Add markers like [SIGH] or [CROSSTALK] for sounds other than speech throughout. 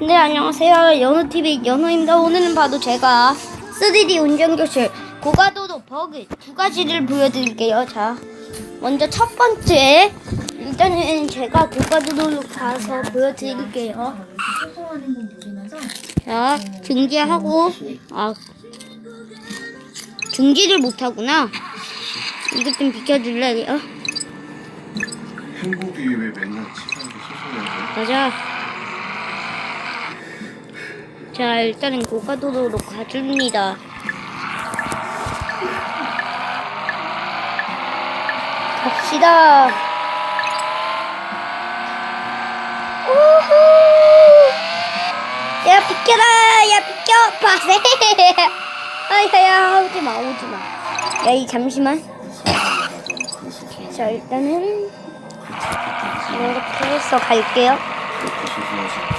네 안녕하세요. 연우TV 연우입니다. 오늘은 바로 제가 3D 운전교실 고가도도 버그 두 가지를 보여드릴게요. 자 먼저 첫 번째 일단은 제가 고가도도로 가서 보여드릴게요. 자 중지하고 아 중지를 못하구나. 이것 좀 비켜줄래요? 행복이 왜 맨날 치사하게 소소해야 가 자자 일단은 고가도도로 가줍니다. 갑시다. 우후. 야 비켜라. 야 비켜 파세 [LAUGHS] 아야야 오지 마 오지 마. 야 이 잠시만. 자 일단은 이렇게 해서 갈게요 그렇게 소소하지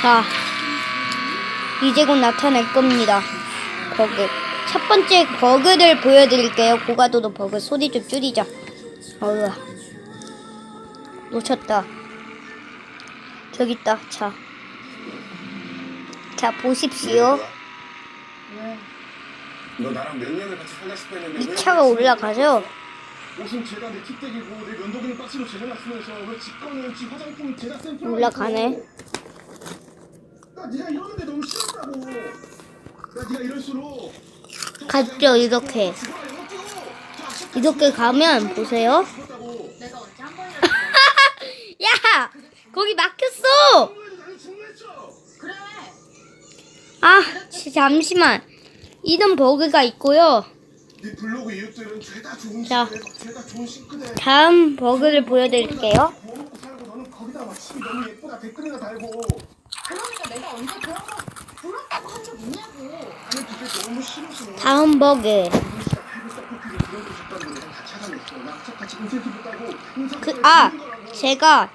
자, 이제 곧 나타날 겁니다. 버그. 첫 번째 버그를 보여드릴게요. 고가도도 버그. 소리 좀 줄이자. 어우야. 놓쳤다. 저기 있다. 자. 자, 보십시오. 싶었는데 이 차가 올라가죠? 올라가네. 나 네가 이러는 데 너무 싫었다고 나 네가 이럴수록 갔죠, 이렇게. 이렇게 가면, 보세요. 죽었다고 내가 언제 한 번이라도 [LAUGHS] 야! 거기 막혔어! 나는 죽냈죠 그래 아, 지- 잠시만. 이런 버그가 있고요. 네 블로그 이웃들은 죄다 좋은 자. 싱크대 죄다 좋은 싱크대 다음 버그를 보여드릴게요. 뭐 먹고 살고 너는 거기다 막 집이 너무 예쁘다 댓글이나 달고 내가 언제 그런 거 부럽다고 한 적 있냐고 나는 그게 너무 싫어서 다음 버그. 그, 아, 제가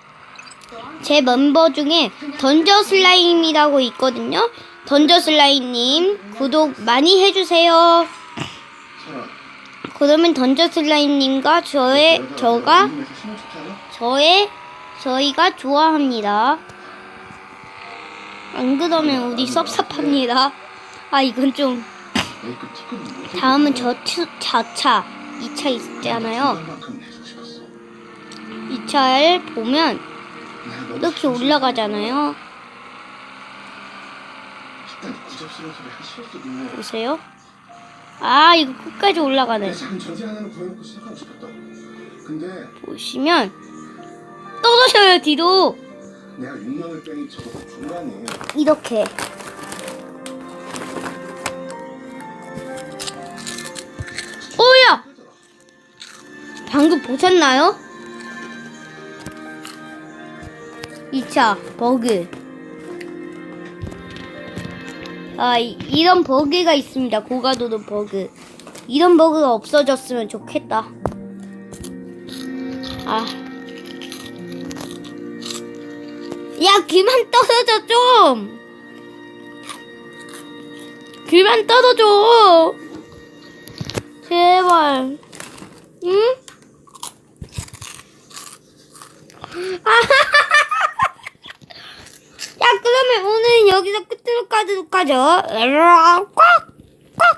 제 멤버 중에 던저 슬라임이라고 있거든요. 던저 슬라임님 구독 많이 해주세요. 그러면 던저 슬라임님과 저의 저가 저의 저희가 좋아합니다. 안 그러면 우리 섭섭합니다. 아 이건 좀 다음은 저 투, 자차 2차 있잖아요. 이 차를 보면 이렇게 올라가잖아요. 보세요. 아 이거 끝까지 올라가네. 보시면 떨어져요 뒤로 내가 6년을 빼니 저거 중간에 이렇게. 오야 방금 보셨나요? 2차 버그. 아 이, 이런 버그가 있습니다. 고가도도 버그. 이런 버그가 없어졌으면 좋겠다. 아. 야, 그만 떨어져, 좀! 그만 떨어져! 제발. 응? 아, [LAUGHS] 야, 그러면 오늘 여기서 끝으로 가도록 하죠. 으악, 꽉!